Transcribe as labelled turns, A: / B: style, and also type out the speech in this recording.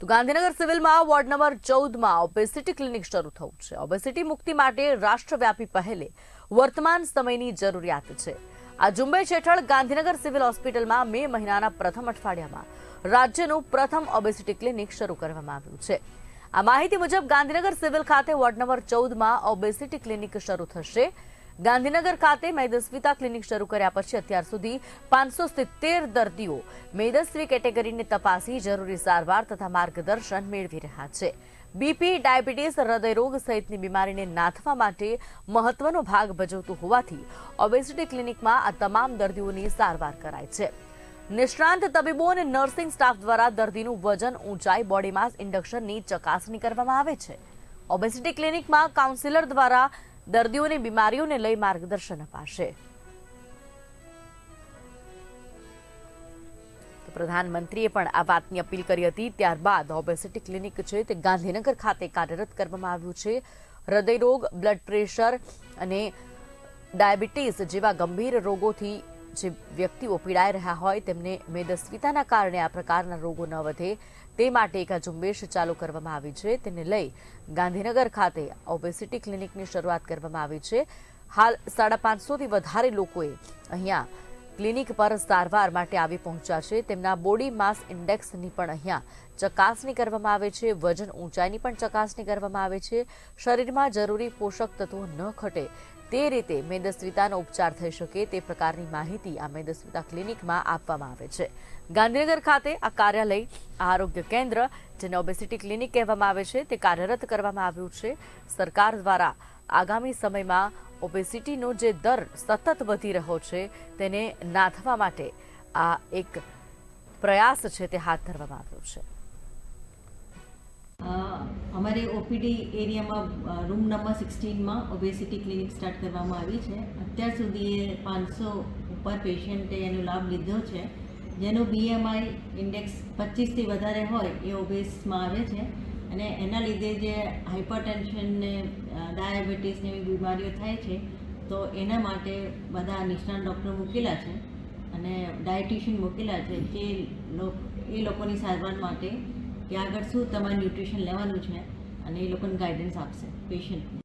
A: તો ગાંધીનગર સિવિલમાં ward number ચૌદમાં ઓબેસિટી ક્લિનિક શરૂ થયું છે. ઓબેસિટી મુક્તિ માટે રાષ્ટ્રવ્યાપી પહેલે વર્તમાન સમયની જરૂરિયાત છે. આ ઝુંબેશ હેઠળ ગાંધીનગર સિવિલ હોસ્પિટલમાં મે મહિનાના પ્રથમ અઠવાડિયામાં રાજ્યનું પ્રથમ ઓબેસિટી ક્લિનિક શરૂ કરવામાં આવ્યું છે. આ માહિતી મુજબ ગાંધીનગર સિવિલ ખાતે વોર્ડ નંબર ચૌદમાં ઓબેસિટી ક્લિનિક શરૂ થશે. ગાંધીનગર ખાતે મેદસ્વીતા ક્લિનિક શરૂ કર્યા પછી અત્યાર સુધી પાંચસો સિત્તેર દર્દીઓ મેદસ્વી કેટેગરીને તપાસી જરૂરી સારવાર તથા માર્ગદર્શન મેળવી રહ્યા છે. બીપી, ડાયાબિટીસ, હૃદયરોગ સહિતની બીમારીને નાથવા માટે મહત્વનો ભાગ ભજવતું હોવાથી ઓબેસિટી ક્લિનિકમાં આ તમામ દર્દીઓની સારવાર કરાય છે. નિષ્ણાંત તબીબો અને નર્સિંગ સ્ટાફ દ્વારા દર્દીનું વજન ઊંચાઈ, બોડી માસ, ઇન્ડક્શનની ચકાસણી કરવામાં આવે છે. ઓબેસિટી ક્લિનિકમાં કાઉન્સિલર દ્વારા દર્દીઓની બીમારીઓને લઈ માર્ગદર્શન અપાશે. પ્રધાનમંત્રીએ પણ આ વાતની અપીલ કરી હતી. ત્યારબાદ ઓબેસિટી ક્લિનિક છે તે ગાંધીનગર ખાતે કાર્યરત કરવામાં આવ્યું છે. હૃદયરોગ બ્લડ પ્રેશર અને ડાયાબિટીસ જેવા ગંભીર રોગોથી જે વ્યક્તિઓ પીડાઈ રહ્યા હોય તેમને મેદસ્વીતાના કારણે આ પ્રકારના રોગો ન વધે. તે માટે એક ઝુંબેશ ચાલુ કરવામાં આવી છે. તેને લઈ ગાંધીનગર ખાતે ઓબેસિટી ક્લિનિકની શરૂઆત કરવામાં આવી છે. હાલ સાડા પાંચસોથી વધારે લોકોએ અહીંયા ક્લિનિક પર સારવાર માટે આવી પહોંચ્યા છે તેમના બોડી માસ ઇન્ડેક્સની પણ અહીંયા ચકાસણી કરવામાં આવે છે. વજન ઊંચાઈની પણ ચકાસણી કરવામાં આવે છે. શરીરમાં જરૂરી પોષક તત્વો ન ઘટે તે રીતે મેદસ્વીતાનો ઉપચાર થઈ શકે તે પ્રકારની માહિતી આ મેદસ્વીતા ક્લિનિકમાં આપવામાં આવે છે. ગાંધીનગર ખાતે આ કાર્યાલય આરોગ્ય કેન્દ્ર, જેને ઓબેસિટી ક્લિનિક કહેવામાં આવે છે, તે કાર્યરત કરવામાં આવ્યું છે. સરકાર દ્વારા આગામી સમયમાં ઓબેસિટીનો જે દર સતત વધી રહ્યો છે તેને નાથવા માટે આ એક પ્રયાસ છે તે હાથ ધરવામાં આવ્યો છે.
B: અમારે ઓપીડી એરિયામાં રૂમ નંબર સિક્સટીનમાં ઓબેસિટી ક્લિનિક સ્ટાર્ટ કરવામાં આવી છે. અત્યાર સુધી પાંચસો ઉપર પેશન્ટે એનો લાભ લીધો છે. જેનો બીએમઆઈ ઇન્ડેક્સ પચીસથી વધારે હોય એ ઓબેસમાં આવે છે. અને એના લીધે જે હાઇપરટેન્શન ને ડાયાબિટીસની એવી બીમારીઓ થાય છે, તો એના માટે બધા નિષ્ણાત ડૉક્ટર મૂકેલા છે અને ડાયટિશિયન મૂકેલા છે જે એ લોકોની સારવાર માટે કે આગળ શું તમારે ન્યુટ્રિશન લેવાનું છે અને એ લોકોને ગાઈડન્સ આપશે પેશન્ટને.